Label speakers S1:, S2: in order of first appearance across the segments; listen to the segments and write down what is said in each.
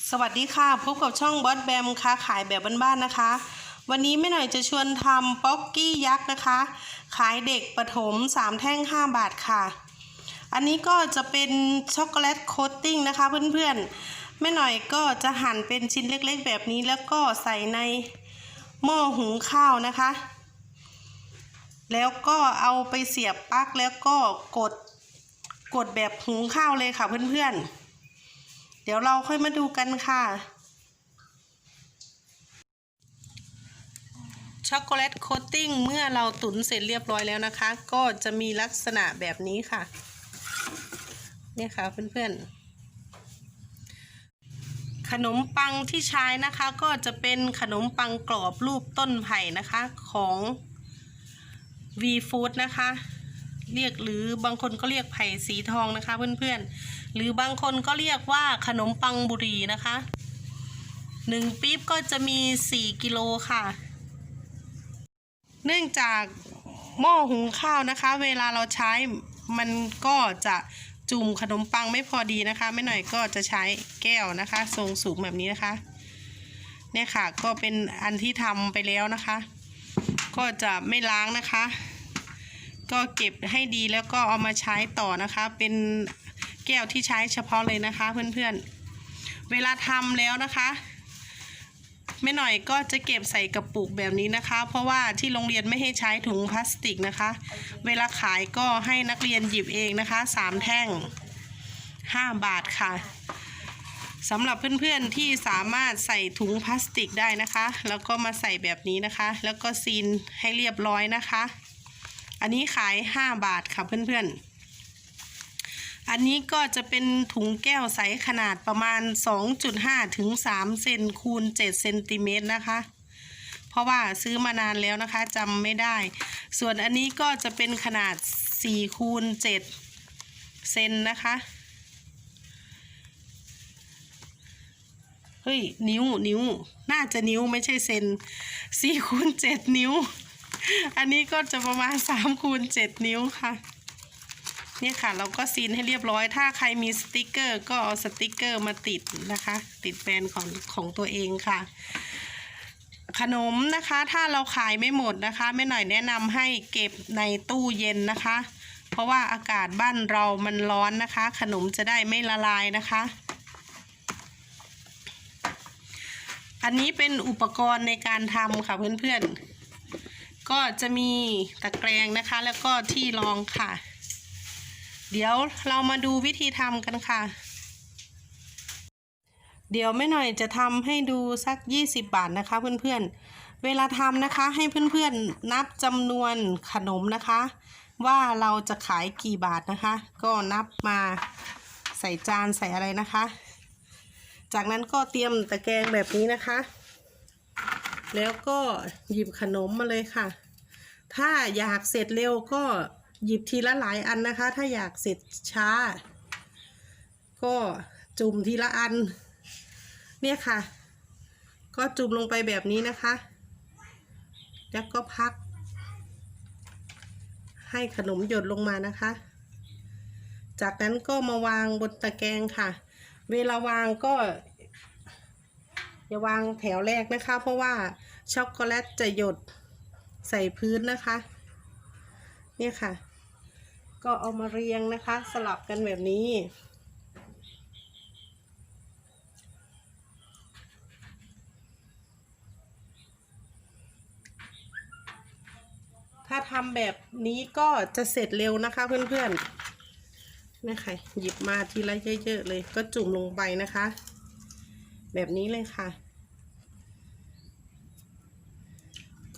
S1: สวัสดีค่ะ พบกับช่องบอสแบมค้าขายแบบบ้านๆนะคะ วันนี้แม่หน่อยจะชวนทำป๊อกกี้ยักษ์นะคะ ขายเด็กประถม 3 แท่ง 5 บาทค่ะ อันนี้ก็จะเป็นช็อกโกแลตโคตติ้งนะคะเพื่อนๆแม่หน่อยก็จะหั่นเป็นชิ้นเล็กๆ แบบนี้แล้วก็ใส่ในหม้อหุงข้าวนะคะ แล้วก็เอาไปเสียบปลั๊กแล้วก็กดกดแบบหุงข้าวเลยค่ะเพื่อนๆ เดี๋ยวเราค่อยมาดูกันค่ะ ช็อกโกแลตโคตติ้งเมื่อเราตุ๋นเสร็จเรียบร้อยแล้วนะคะ ก็จะมีลักษณะแบบนี้ค่ะ เนี่ยค่ะเพื่อนๆขนมปังที่ใช้นะคะก็จะเป็นขนมปังกรอบรูปต้นไผ่นะคะของ V Food นะคะ เรียกหรือบางคนก็เรียกไผ่สีทองนะคะ เพื่อนๆ หรือบางคนก็เรียกว่าขนมปังบุรีนะคะหนึ่งปี๊บก็จะมี 4 กิโลค่ะ เนื่องจากหม้อหุงข้าวนะคะ เวลาเราใช้มันก็จะจุ่มขนมปังไม่พอดีนะคะไม่หน่อยก็จะใช้แก้วนะคะ ทรงสูงแบบนี้นะคะ เนี่ยค่ะก็เป็นอันที่ทำไปแล้วนะคะ ก็จะไม่ล้างนะคะ ก็เก็บให้ดีแล้วก็เอามาใช้ต่อนะคะ เป็นแก้วที่ใช้เฉพาะเลยนะคะ เพื่อนๆ เวลาทำแล้วนะคะแม่หน่อยก็จะเก็บใส่กระปุกแบบนี้นะคะ เพราะว่าที่โรงเรียนไม่ให้ใช้ถุงพลาสติกนะคะ เวลาขายก็ให้นักเรียนหยิบเองนะคะสามแท่ง5บาทค่ะสำหรับเพื่อนๆที่สามารถใส่ถุงพลาสติกได้นะคะ แล้วก็มาใส่แบบนี้นะคะ แล้วก็ซีนให้เรียบร้อยนะคะ อันนี้ขาย 5 บาทค่ะเพื่อนๆ อันนี้ก็จะเป็นถุงแก้วใสขนาดประมาณ 2.5 ถึง 3 เซนคูณ 7 เซนติเมตรนะคะ เพราะว่าซื้อมานานแล้วนะคะจำไม่ได้ ส่วนอันนี้ก็จะเป็นขนาด 4 คูณ 7 เซนนะคะ เฮ้ย นิ้วนิ้ว น่าจะนิ้วไม่ใช่เซนสี่คูณเจ็ดนิ้ว อันนี้ก็จะประมาณสามคูณเจ็ดนิ้วค่ะ เนี่ยค่ะ เราก็ซีนให้เรียบร้อย ถ้าใครมีสติกเกอร์ ก็เอาสติกเกอร์มาติดนะคะ ติดแบรนด์ของของตัวเองค่ะ ขนมนะคะ ถ้าเราขายไม่หมดนะคะไม่หน่อยแนะนำให้เก็บในตู้เย็นนะคะ เพราะว่าอากาศบ้านเรามันร้อนนะคะ ขนมจะได้ไม่ละลายนะคะอันนี้เป็นอุปกรณ์ในการทำค่ะเพื่อนๆ ก็จะมีตะแกรงนะคะ แล้วก็ที่รองค่ะ เดี๋ยวเรามาดูวิธีทำกันค่ะ เดี๋ยวไม่หน่อยจะทำให้ดูสัก 20 บาทนะคะเพื่อนๆ เวลาทำนะคะให้เพื่อนๆนับจำนวนขนมนะคะ ว่าเราจะขายกี่บาทนะคะ ก็นับมาใส่จานใส่อะไรนะคะ จากนั้นก็เตรียมตะแกรงแบบนี้นะคะ แล้วก็หยิบขนมมาเลยค่ะ ถ้าอยากเสร็จเร็วก็หยิบทีละหลายอันนะคะ ถ้าอยากเสร็จช้า ก็จุ่มทีละอัน เนี่ยค่ะ ก็จุ่มลงไปแบบนี้นะคะ แล้วก็พัก ให้ขนมหยดลงมานะคะ จากนั้นก็มาวางบนตะแกรงค่ะ เวลาวางก็ อย่าวางแถวแรกนะคะ เพราะว่าช็อกโกแลตจะหยดใส่พื้นนะคะ เนี่ยค่ะ ก็เอามาเรียงนะคะ สลับกันแบบนี้ ถ้าทำแบบนี้ก็จะเสร็จเร็วนะคะเพื่อนๆนี่ค่ะหยิบมาทีละเยอะๆเลย ก็จุ่มลงไปนะคะ แบบนี้เลยค่ะ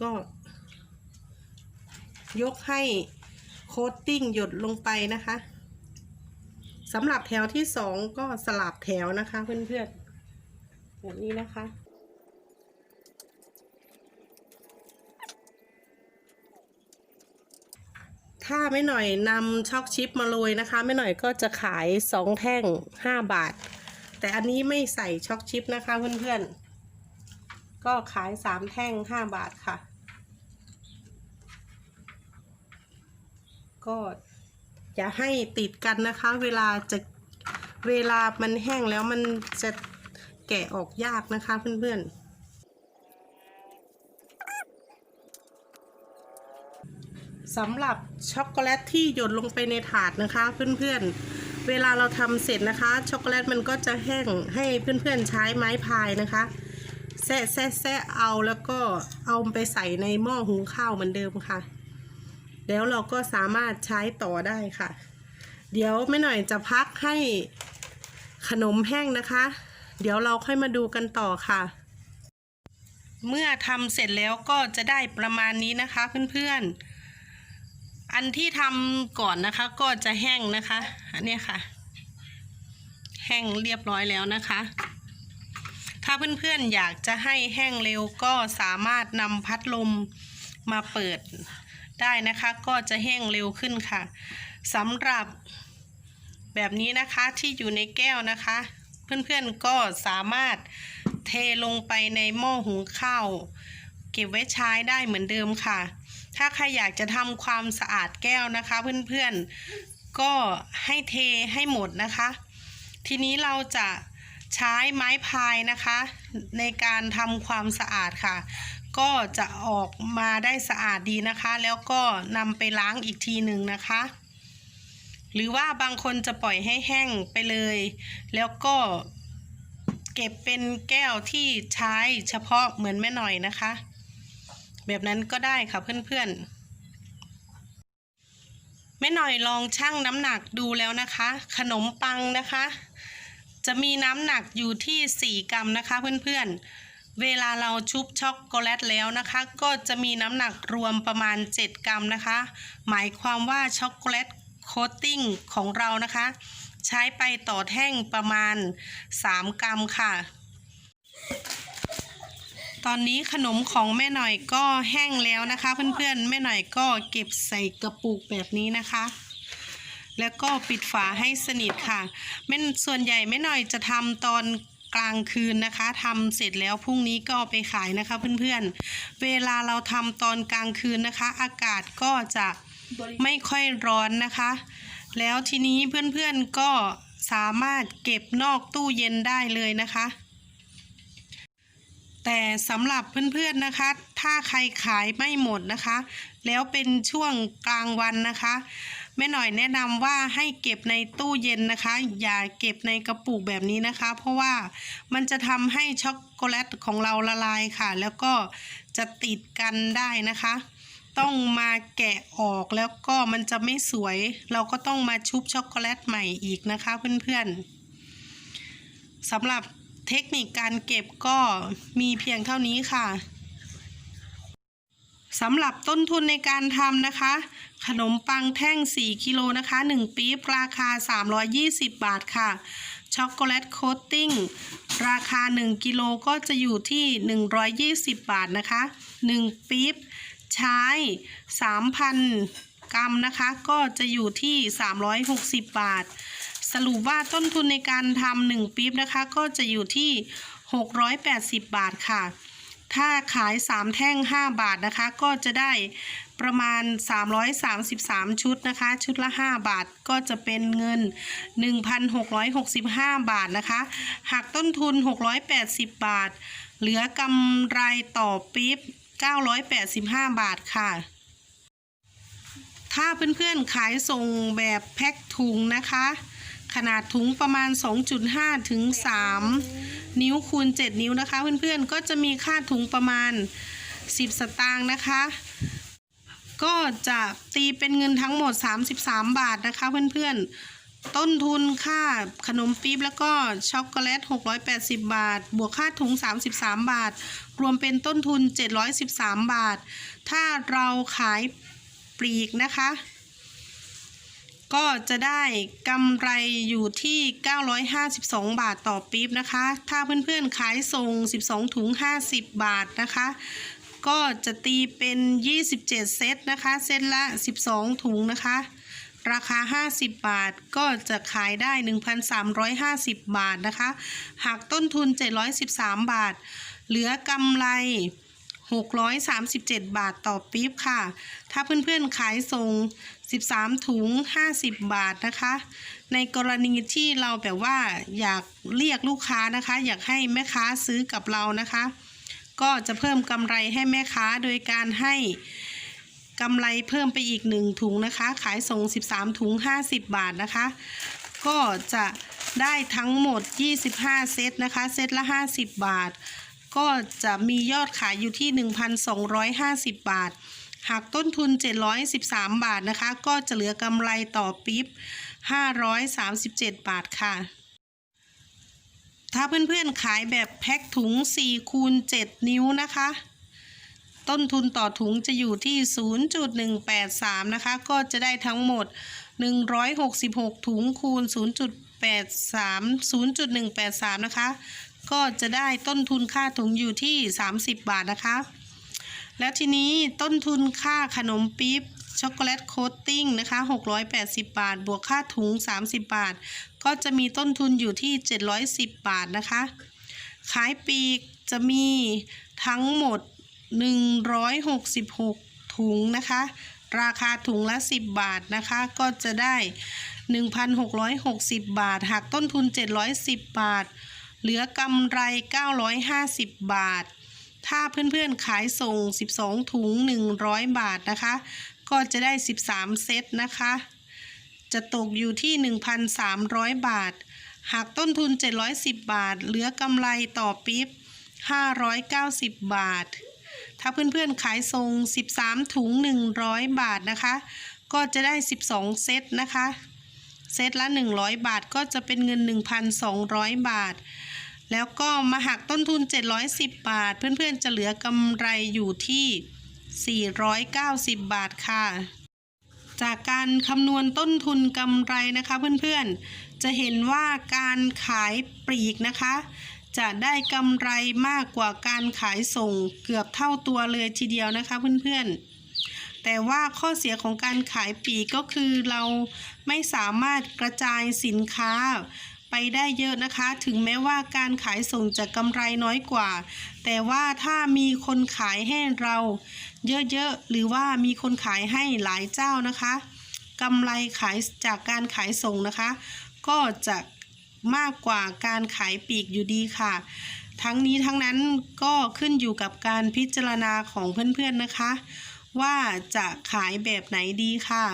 S1: ก็ ยกให้โคตติ้งหยดลงไปนะคะสำหรับแถวที่สองก็สลับแถวนะคะเพื่อนๆแบบนี้นะคะถ้าไม่หน่อยนำช็อกชิปมาโรยนะคะไม่หน่อยก็จะขายสองแท่งห้าบาท แต่อันนี้ไม่ใส่ช็อกชิปนะคะเพื่อนๆ ก็ขายสามแท่งห้าบาทค่ะ ก็อย่าให้ติดกันนะคะ เวลาจะเวลามันแห้งแล้วมันจะแกะออกยากนะคะเพื่อนๆสำหรับช็อกโกแลตที่หยดลงไปในถาดนะคะเพื่อนๆ เวลาเราทำเสร็จนะคะ ช็อกโกแลตมันก็จะแห้งให้เพื่อนๆใช้ไม้พายนะคะ แซะแซะแซะเอาแล้วก็เอาไปใส่ในหม้อหุงข้าวเหมือนเดิมค่ะ แล้วเราก็สามารถใช้ต่อได้ค่ะ เดี๋ยวไม่หน่อยจะพักให้ขนมแห้งนะคะ เดี๋ยวเราค่อยมาดูกันต่อค่ะ เมื่อทำเสร็จแล้วก็จะได้ประมาณนี้นะคะเพื่อนๆ อันที่ทำก่อนนะคะก็จะแห้งนะคะ อันเนี้ยค่ะ แห้งเรียบร้อยแล้วนะคะาเพื่อนๆอยากจะให้แห้งเร็วก็สามารถนำพัดลมมาเปิดได้นะคะ ก็จะแห้งเร็วขึ้นค่ะสำหรับแบบนี้นะคะที่อยู่ในแก้วนะคะ เพื่อนๆก็สามารถเทลงไปในหม้อหุงข้าวเก็บไว้ใช้ได้เหมือนเดิมค่ะ ถ้าใครอยากจะทำความสะอาดแก้วนะคะ เพื่อนๆก็ให้เทให้หมดนะคะ ทีนี้เราจะ ใช้ไม้พายนะคะ ในการทำความสะอาดค่ะ ก็จะออกมาได้สะอาดดีนะคะ แล้วก็นำไปล้างอีกทีหนึ่งนะคะ หรือว่าบางคนจะปล่อยให้แห้งไปเลย แล้วก็เก็บเป็นแก้วที่ใช้เฉพาะเหมือนแม่หน่อยนะคะ แบบนั้นก็ได้ค่ะเพื่อนๆแม่หน่อยลองชั่งน้ำหนักดูแล้วนะคะ ขนมปังนะคะ จะมีน้ำหนักอยู่ที่ 4 กรัมนะคะเพื่อนๆ เวลาเราชุบช็อกโกแลตแล้วนะคะ ก็จะมีน้ำหนักรวมประมาณ 7 กรัมนะคะ หมายความว่าช็อกโกแลตโคตติ้งของเรานะคะ ใช้ไปต่อแท่งประมาณ 3 กรัมค่ะ ตอนนี้ขนมของแม่หน่อยก็แห้งแล้วนะคะ เพื่อนๆ แม่หน่อยก็เก็บใส่กระปุกแบบนี้นะคะ แล้วก็ปิดฝาให้สนิทค่ะแม่ส่วนใหญ่แม่หน่อยจะทำตอนกลางคืนนะคะทำเสร็จแล้วพรุ่งนี้ก็เอาไปขายนะคะเพื่อนๆ เวลาเราทำตอนกลางคืนนะคะ อากาศก็จะไม่ค่อยร้อนนะคะ แล้วทีนี้เพื่อนๆก็สามารถเก็บนอกตู้เย็นได้เลยนะคะ แต่สำหรับเพื่อนๆนะคะ ถ้าใครขายไม่หมดนะคะ แล้วเป็นช่วงกลางวันนะคะ แม่หน่อยแนะนำว่าให้เก็บในตู้เย็นนะคะ อย่าเก็บในกระปุกแบบนี้นะคะ เพราะว่ามันจะทำให้ช็อกโกแลตของเราละลายค่ะ แล้วก็จะติดกันได้นะคะ ต้องมาแกะออกแล้วก็มันจะไม่สวย เราก็ต้องมาชุบช็อกโกแลตใหม่อีกนะคะเพื่อนๆสำหรับเทคนิคการเก็บก็มีเพียงเท่านี้ค่ะ สำหรับต้นทุนในการทำนะคะ ขนมปังแท่ง 4 กิโลนะคะ 1 ปี๊บราคา 320 บาทค่ะ ช็อกโกแลตโคตติ้ง ราคา 1 กิโลก็จะอยู่ที่ 120 บาทนะคะ 1 ปี๊บใช้ 3,000 กรัมนะคะ ก็จะอยู่ที่ 360 บาท สรุปว่าต้นทุนในการทำหนึ่งปี๊บนะคะ ก็จะอยู่ที่ 680 บาทค่ะ ถ้าขาย 3 แท่ง 5 บาทนะคะ ก็จะได้ประมาณ 333 ชุดนะคะ ชุดละ 5 บาทก็จะเป็นเงิน 1,665 บาทนะคะหักต้นทุน 680 บาท เหลือกำไรต่อปี๊บ 985 บาทค่ะ ถ้าเพื่อนๆขายส่งแบบแพ็คถุงนะคะ ขนาดถุงประมาณ 2.5 ถึง 3 นิ้วคูณ 7 นิ้วนะคะ เพื่อนๆ ก็จะมีค่าถุงประมาณ 10 สตางค์นะคะ ก็จะตีเป็นเงินทั้งหมด 33 บาทนะคะเพื่อนๆต้นทุนค่าขนมปี๊บแล้วก็ช็อกโกแลต 680 บาท บวกค่าถุง 33 บาท รวมเป็นต้นทุน 713 บาท ถ้าเราขายปลีกนะคะ ก็จะได้กำไรอยู่ที่ 952 บาทต่อปี๊บนะคะ ถ้าเพื่อนๆขายส่ง 12 ถุง 50 บาทนะคะ ก็จะตีเป็น 27 เซตนะคะ เซตละ 12 ถุงนะคะ ราคา 50 บาทก็จะขายได้ 1,350 บาทนะคะ หากต้นทุน 713 บาท เหลือกำไร 637 บาทต่อปี๊บค่ะ ถ้าเพื่อนๆขายส่ง 13 ถุง 50 บาทนะคะ ในกรณีที่เราแบบว่าอยากเรียกลูกค้านะคะ อยากให้แม่ค้าซื้อกับเรานะคะ ก็จะเพิ่มกำไรให้แม่ค้าโดยการให้กำไรเพิ่มไปอีกหนึ่งถุงนะคะ ขายส่ง 13 ถุง 50 บาทนะคะ ก็จะได้ทั้งหมด 25 เซตนะคะ เซตละ 50 บาท ก็จะมียอดขายอยู่ที่ 1,250 บาท หากต้นทุน 713 บาทนะคะ ก็จะเหลือกำไรต่อปิ๊บ 537 บาทค่ะ ถ้าเพื่อนๆขายแบบแพ็คถุง4คูณ7นิ้วนะคะ ต้นทุนต่อถุงจะอยู่ที่ 0.183 นะคะ ก็จะได้ทั้งหมด 166 ถุงคูณ 0.83 0.183 นะคะ ก็จะได้ต้นทุนค่าถุงอยู่ที่ 30 บาทนะคะ แล้วทีนี้ต้นทุนค่าขนมปี๊บช็อกโกแลตโคตติ้งนะคะ 680 บาท บวกค่าถุง 30 บาท ก็จะมีต้นทุนอยู่ที่ 710 บาทนะคะ ขายปีกจะมีทั้งหมด 166 ถุงนะคะ ราคาถุงละ 10 บาทนะคะ ก็จะได้ 1,660 บาท หากต้นทุน 710 บาท เหลือกำไร 950 บาท ถ้าเพื่อนๆขายส่ง 12 ถุง 100 บาทนะคะ ก็จะได้ 13 เซตนะคะ จะตกอยู่ที่ 1,300 บาท หากต้นทุน 710 บาท เหลือกำไรต่อปิ๊บ 590 บาท ถ้าเพื่อนๆขายทรง13 ถุง 100 บาทนะคะ ก็จะได้ 12 เซตนะคะเซตละ 100 บาทก็จะเป็นเงิน 1,200 บาท แล้วก็มาหักต้นทุน 710 บาท เพื่อนๆจะเหลือกำไรอยู่ที่ 490 บาทค่ะ จากการคำนวณต้นทุนกำไรนะคะเพื่อนๆ จะเห็นว่าการขายปลีกนะคะ จะได้กำไรมากกว่าการขายส่งเกือบเท่าตัวเลยทีเดียวนะคะเพื่อนๆแต่ว่าข้อเสียของการขายปลีกก็คือเราไม่สามารถกระจายสินค้า ไปได้เยอะนะคะ ถึงแม้ว่าการขายส่งจะกำไรน้อยกว่า แต่ว่าถ้ามีคนขายให้เราเยอะๆ หรือว่ามีคนขายให้หลายเจ้านะคะกำไรขายจากการขายส่งนะคะ ก็จะมากกว่าการขายปลีกอยู่ดีค่ะ ทั้งนี้ทั้งนั้นก็ขึ้นอยู่กับการพิจารณาของเพื่อนๆนะคะ ว่าจะขายแบบไหนดีค่ะ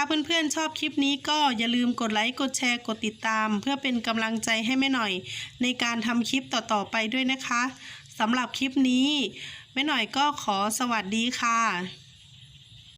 S1: ถ้าเพื่อนๆชอบคลิปนี้ก็อย่าลืมกดไลค์ กดแชร์ กดติดตาม เพื่อเป็นกำลังใจให้แม่หน่อย ในการทำคลิปต่อๆไปด้วยนะคะสำหรับคลิปนี้แม่หน่อยก็ขอสวัสดีค่ะ